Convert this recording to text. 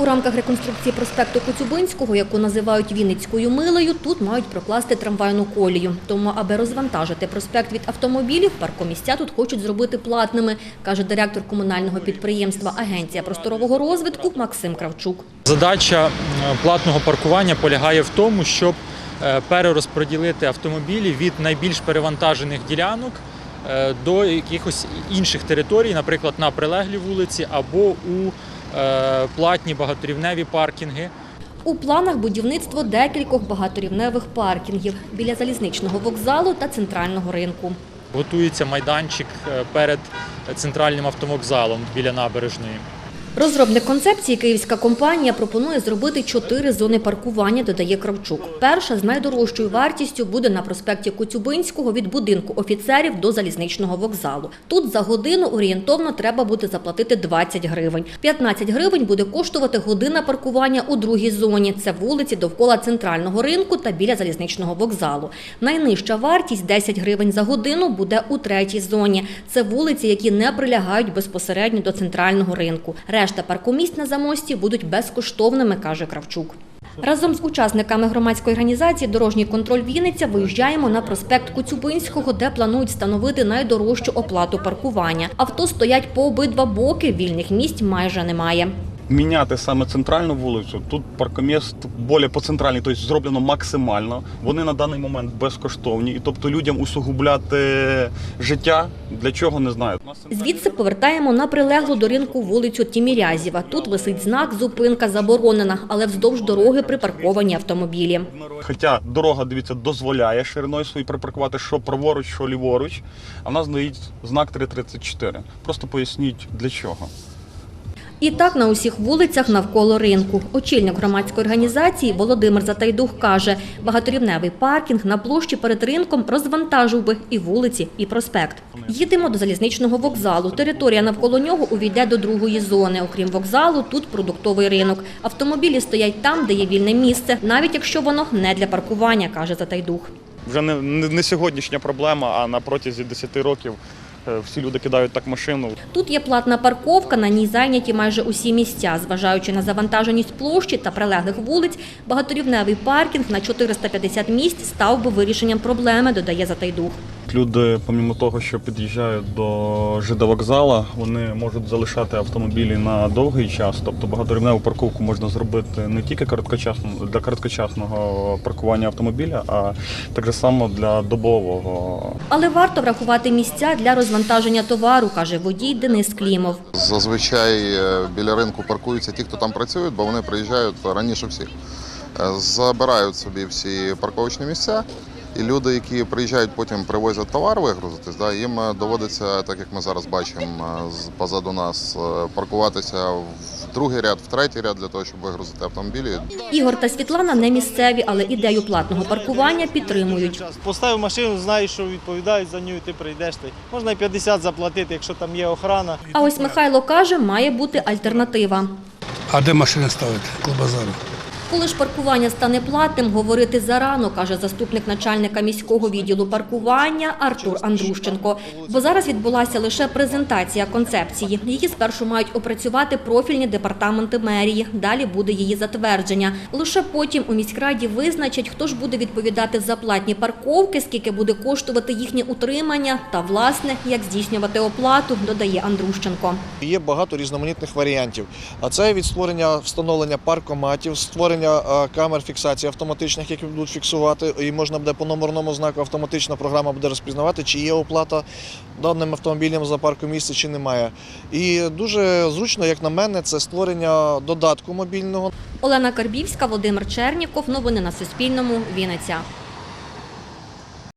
У рамках реконструкції проспекту Коцюбинського, яку називають Вінницькою милою, тут мають прокласти трамвайну колію. Тому, аби розвантажити проспект від автомобілів, паркомістя тут хочуть зробити платними, каже директор комунального підприємства Агенція просторового розвитку Максим Кравчук. Задача е, платного паркування полягає в тому, щоб е, перерозподілити автомобілі від найбільш перевантажених ділянок е, до якихось інших територій, наприклад, на прилеглій вулиці або у платні багаторівневі паркінги. У планах будівництво декількох багаторівневих паркінгів біля залізничного вокзалу та центрального ринку. Готується майданчик е, перед центральним автовокзалом біля набережної. Розробник концепції київська компанія пропонує зробити чотири зони паркування, додає Кравчук. Перша з найдорожчою вартістю буде на проспекті Коцюбинського від будинку офіцерів до залізничного вокзалу. Тут за годину орієнтовно треба буде заплатити 20 гривень. 15 гривень буде коштувати година паркування у другій зоні. Це вулиці довкола центрального ринку та біля залізничного вокзалу. Найнижча вартість 10 гривень за годину буде у третій зоні. Це вулиці, які не прилягають безпосередньо до центрального ринку. Решта паркоміст на замості будуть безкоштовними, каже Кравчук. Разом з учасниками громадської організації Дорожній контроль Вінниця виїжджаємо на проспект Коцюбинського, де планують встановити найдорожчу оплату паркування. Авто стоять по обидва боки, вільних місць майже немає. Міняти саме центральну вулицю. Тут паркоміст більше по центральній, тобто зроблено максимально. Вони на даний момент безкоштовні, і тобто людям усугубляти життя для чого не знаю. Звідси повертаємо на прилеглу до ринку вулицю Тімірязєва. Тут висить знак «Зупинка заборонена», але вздовж дороги припарковані автомобілі. Хоча дорога, дивіться, дозволяє шириною свої припаркувати що праворуч, що ліворуч. А в нас стоїть знак 334. Просто поясніть для чого. І так на усіх вулицях навколо ринку. Очільник громадської організації Володимир Затайдух каже, багаторівневий паркінг на площі перед ринком розвантажив би і вулиці, і проспект. Їдемо до залізничного вокзалу. Територія навколо нього увійде до другої зони. Окрім вокзалу, тут продуктовий ринок. Автомобілі стоять там, де є вільне місце, навіть якщо воно не для паркування, каже Затайдух. Вже не, сьогоднішня проблема, а на протязі 10 років всі люди кидають так машину. Тут є платна парковка, на ній зайняті майже усі місця. Зважаючи на завантаженість площі та прилеглих вулиць, багаторівневий паркінг на 450 місць став би вирішенням проблеми, додає Затайдух. Люди, помимо того, що під'їжджають до ЖД вокзала, вони можуть залишати автомобілі на довгий час. Тобто багаторівневу парковку можна зробити не тільки короткочасно для короткочасного паркування автомобіля, а так же само для добового. Але варто врахувати місця для розвантаження товару, каже водій Денис Клімов. Зазвичай е, біля ринку паркуються ті, хто там працюють, бо вони приїжджають раніше всіх. Е, Забирають собі всі парковочні місця, і люди, які приїжджають, потім привозять товар вигрузитись, да, їм е, доводиться, так як ми зараз бачимо е, з- позаду нас, е, паркуватися в другий ряд, в третій ряд для того, щоб вигрузити автомобілі. Ігор та Світлана не місцеві, але ідею платного паркування підтримують. Поставив машину, знаєш, що відповідають за нього, ти прийдеш. Ти. Можна і 50 заплатити, якщо там є охрана. А ось Михайло каже, має бути альтернатива. А де машини ставити? Коло базару. Коли ж паркування стане платним, говорити зарано, каже заступник начальника міського відділу паркування Артур Андрущенко. Бо зараз відбулася лише презентація концепції. Її спершу мають опрацювати профільні департаменти мерії. Далі буде її затвердження. Лише потім у міськраді визначать, хто ж буде відповідати за платні парковки, скільки буде коштувати їхнє утримання та власне як здійснювати оплату, додає Андрущенко. Є багато різноманітних варіантів. А це від створення встановлення паркоматів, створення е, камер фіксації автоматичних, які будуть фіксувати, і можна буде по номерному знаку автоматична програма буде розпізнавати, чи є оплата даним автомобілям за парку місця, чи немає. І дуже зручно, як на мене, це створення додатку мобільного. Олена Карбівська, Володимир Черніков. Новини на Суспільному. Вінниця.